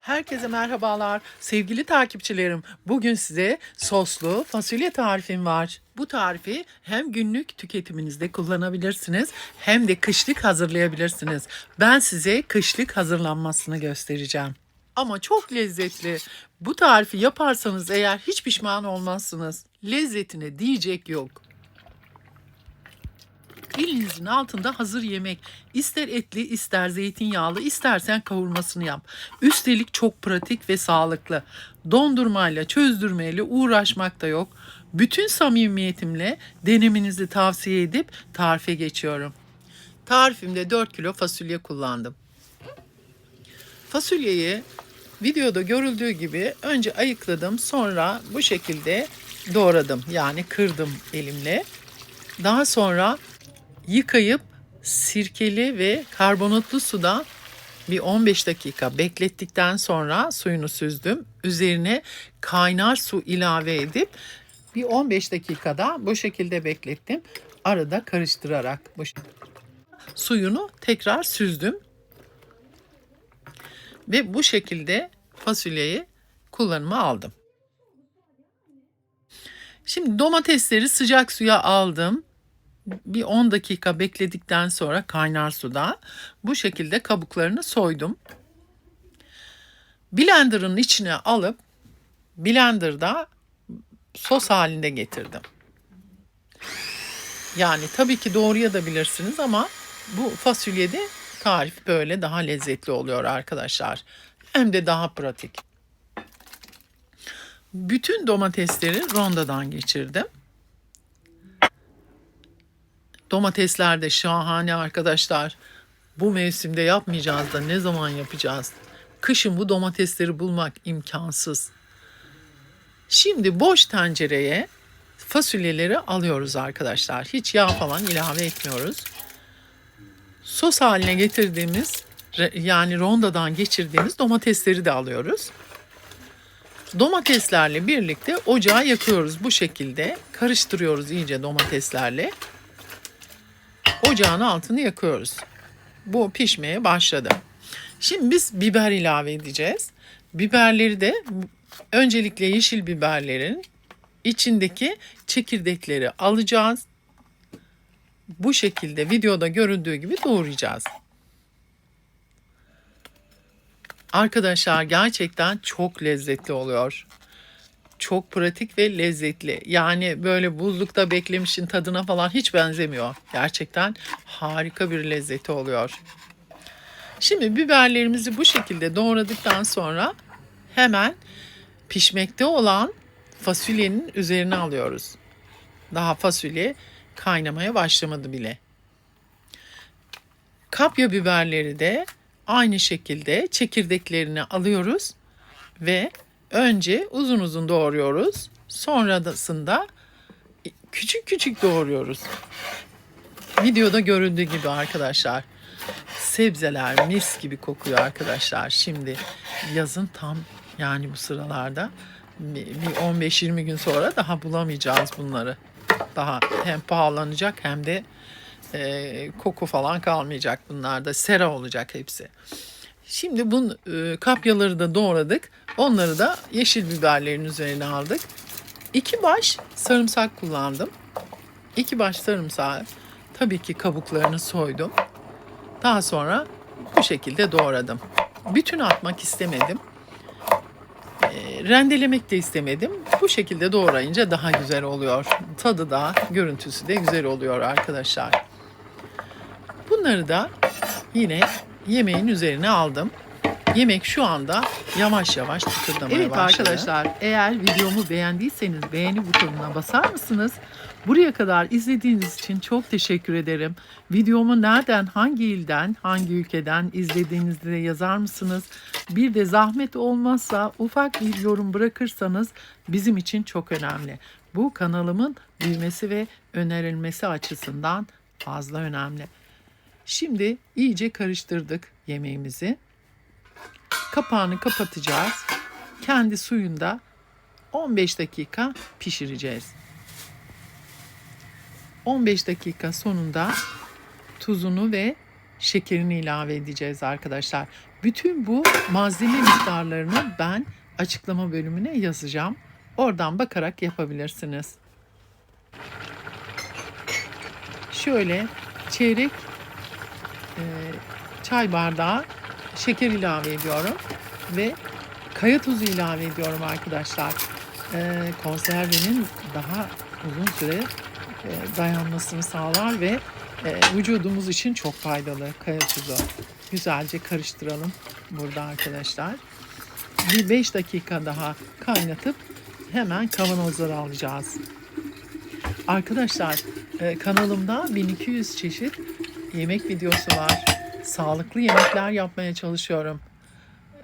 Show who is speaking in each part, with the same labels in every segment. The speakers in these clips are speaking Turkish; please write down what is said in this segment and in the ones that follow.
Speaker 1: Herkese merhabalar. Sevgili takipçilerim, bugün size soslu fasulye tarifim var. Bu tarifi hem günlük tüketiminizde kullanabilirsiniz hem de kışlık hazırlayabilirsiniz. Ben size kışlık hazırlanmasını göstereceğim. Ama çok lezzetli. Bu tarifi yaparsanız eğer hiç pişman olmazsınız. Lezzetine diyecek yok. Elinizin altında hazır yemek. İster etli, ister zeytinyağlı, istersen kavurmasını yap. Üstelik çok pratik ve sağlıklı. Dondurmayla, çözdürmeyle uğraşmak da yok. Bütün samimiyetimle denemenizi tavsiye edip tarife geçiyorum. Tarifimde 4 kilo fasulye kullandım. Fasulyeyi videoda görüldüğü gibi önce ayıkladım sonra bu şekilde doğradım. Yani kırdım elimle. Daha sonra yıkayıp sirkeli ve karbonatlı suda bir 15 dakika beklettikten sonra suyunu süzdüm. Üzerine kaynar su ilave edip bir 15 dakikada bu şekilde beklettim. Arada karıştırarak bu suyunu tekrar süzdüm. Ve bu şekilde fasulyeyi kullanıma aldım. Şimdi domatesleri sıcak suya aldım bir 10 dakika bekledikten sonra kaynar suda bu şekilde kabuklarını soydum. Blender'ın içine alıp blenderda sos halinde getirdim. Yani tabii ki doğrayabilirsiniz ama bu fasulyede tarif böyle daha lezzetli oluyor arkadaşlar. Hem de daha pratik. Bütün domatesleri rondadan geçirdim. Domatesler de şahane arkadaşlar. Bu mevsimde yapmayacağız da ne zaman yapacağız? Kışın bu domatesleri bulmak imkansız. Şimdi boş tencereye fasulyeleri alıyoruz arkadaşlar. Hiç yağ falan ilave etmiyoruz. Sos haline getirdiğimiz yani rondadan geçirdiğimiz domatesleri de alıyoruz. Domateslerle birlikte ocağı yakıyoruz bu şekilde. Karıştırıyoruz iyice domateslerle ocağın altını yakıyoruz. Bu pişmeye başladı. Şimdi biz biber ilave edeceğiz. Biberleri de öncelikle yeşil biberlerin içindeki çekirdekleri alacağız. Bu şekilde videoda görüldüğü gibi doğrayacağız. Arkadaşlar gerçekten çok lezzetli oluyor çok pratik ve lezzetli. Yani böyle buzlukta beklemişin tadına falan hiç benzemiyor. Gerçekten harika bir lezzeti oluyor. Şimdi biberlerimizi bu şekilde doğradıktan sonra hemen pişmekte olan fasulyenin üzerine alıyoruz. Daha fasulye kaynamaya başlamadı bile. Kapya biberleri de aynı şekilde çekirdeklerini alıyoruz ve önce uzun uzun doğruyoruz. Sonrasında küçük küçük doğruyoruz. Videoda görüldüğü gibi arkadaşlar. Sebzeler mis gibi kokuyor arkadaşlar. Şimdi yazın tam yani bu sıralarda bir 15-20 gün sonra daha bulamayacağız bunları. Daha hem pahalanacak hem de e, koku falan kalmayacak bunlarda. Sera olacak hepsi. Şimdi bu e, kapyaları da doğradık. Onları da yeşil biberlerin üzerine aldık. İki baş sarımsak kullandım. İki baş sarımsağı tabii ki kabuklarını soydum. Daha sonra bu şekilde doğradım. Bütün atmak istemedim. E, rendelemek de istemedim. Bu şekilde doğrayınca daha güzel oluyor. Tadı da, görüntüsü de güzel oluyor arkadaşlar. Bunları da yine yemeğin üzerine aldım. Yemek şu anda yavaş yavaş tıkırdamaya
Speaker 2: Evet
Speaker 1: başladı.
Speaker 2: arkadaşlar eğer videomu beğendiyseniz beğeni butonuna basar mısınız? Buraya kadar izlediğiniz için çok teşekkür ederim. Videomu nereden, hangi ilden, hangi ülkeden izlediğinizi de yazar mısınız? Bir de zahmet olmazsa ufak bir yorum bırakırsanız bizim için çok önemli. Bu kanalımın büyümesi ve önerilmesi açısından fazla önemli. Şimdi iyice karıştırdık yemeğimizi. Kapağını kapatacağız. Kendi suyunda 15 dakika pişireceğiz. 15 dakika sonunda tuzunu ve şekerini ilave edeceğiz arkadaşlar. Bütün bu malzeme miktarlarını ben açıklama bölümüne yazacağım. Oradan bakarak yapabilirsiniz. Şöyle çeyrek çay bardağı şeker ilave ediyorum ve kaya tuzu ilave ediyorum arkadaşlar. E, konservenin daha uzun süre e, dayanmasını sağlar ve e, vücudumuz için çok faydalı kaya tuzu. Güzelce karıştıralım burada arkadaşlar. Bir 5 dakika daha kaynatıp hemen kavanozlara alacağız. Arkadaşlar e, kanalımda 1200 çeşit yemek videosu var. Sağlıklı yemekler yapmaya çalışıyorum.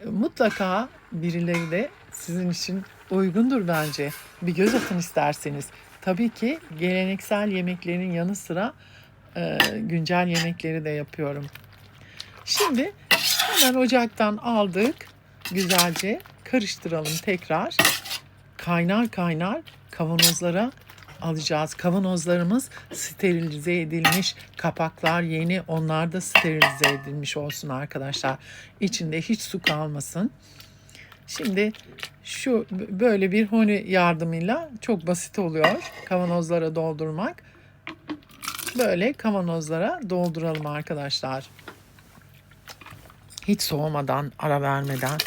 Speaker 2: Mutlaka birileri de sizin için uygundur bence. Bir göz atın isterseniz. Tabii ki geleneksel yemeklerin yanı sıra e, güncel yemekleri de yapıyorum. Şimdi hemen ocaktan aldık. Güzelce karıştıralım tekrar. Kaynar kaynar kavanozlara alacağız. Kavanozlarımız sterilize edilmiş. Kapaklar yeni. Onlar da sterilize edilmiş olsun arkadaşlar. İçinde hiç su kalmasın. Şimdi şu böyle bir honi yardımıyla çok basit oluyor kavanozlara doldurmak. Böyle kavanozlara dolduralım arkadaşlar. Hiç soğumadan, ara vermeden.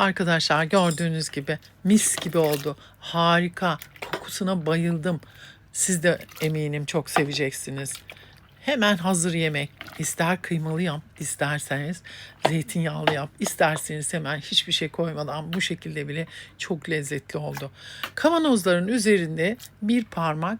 Speaker 2: Arkadaşlar gördüğünüz gibi mis gibi oldu. Harika. Kokusuna bayıldım. Siz de eminim çok seveceksiniz. Hemen hazır yemek. İster kıymalı yap, isterseniz zeytinyağlı yap, isterseniz hemen hiçbir şey koymadan bu şekilde bile çok lezzetli oldu. Kavanozların üzerinde bir parmak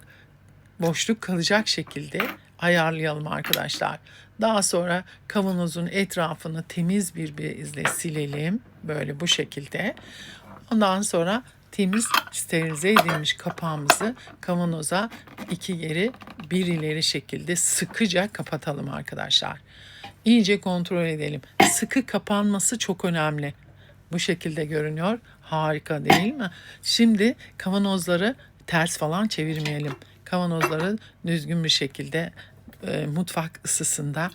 Speaker 2: boşluk kalacak şekilde ayarlayalım arkadaşlar. Daha sonra kavanozun etrafını temiz bir bezle silelim. Böyle bu şekilde. Ondan sonra temiz sterilize edilmiş kapağımızı kavanoza iki geri bir ileri şekilde sıkıca kapatalım arkadaşlar. İyice kontrol edelim. Sıkı kapanması çok önemli. Bu şekilde görünüyor. Harika değil mi? Şimdi kavanozları ters falan çevirmeyelim. Kavanozları düzgün bir şekilde e, mutfak ısısında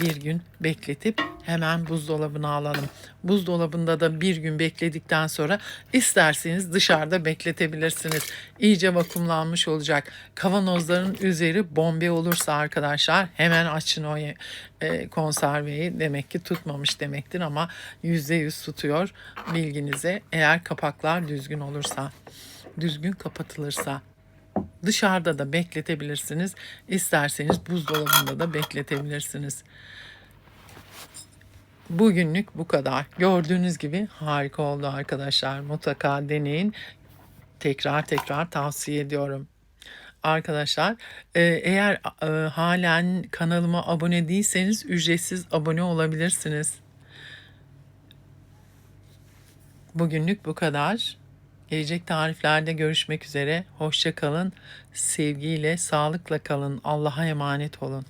Speaker 2: bir gün bekletip hemen buzdolabına alalım. Buzdolabında da bir gün bekledikten sonra isterseniz dışarıda bekletebilirsiniz. İyice vakumlanmış olacak. Kavanozların üzeri bombe olursa arkadaşlar hemen açın o e, konserveyi. Demek ki tutmamış demektir ama %100 tutuyor bilginize. Eğer kapaklar düzgün olursa, düzgün kapatılırsa. Dışarıda da bekletebilirsiniz. İsterseniz buzdolabında da bekletebilirsiniz. Bugünlük bu kadar. Gördüğünüz gibi harika oldu arkadaşlar. Mutlaka deneyin. Tekrar tekrar tavsiye ediyorum. Arkadaşlar e, eğer e, halen kanalıma abone değilseniz ücretsiz abone olabilirsiniz. Bugünlük bu kadar. Gelecek tariflerde görüşmek üzere. Hoşça kalın. Sevgiyle, sağlıkla kalın. Allah'a emanet olun.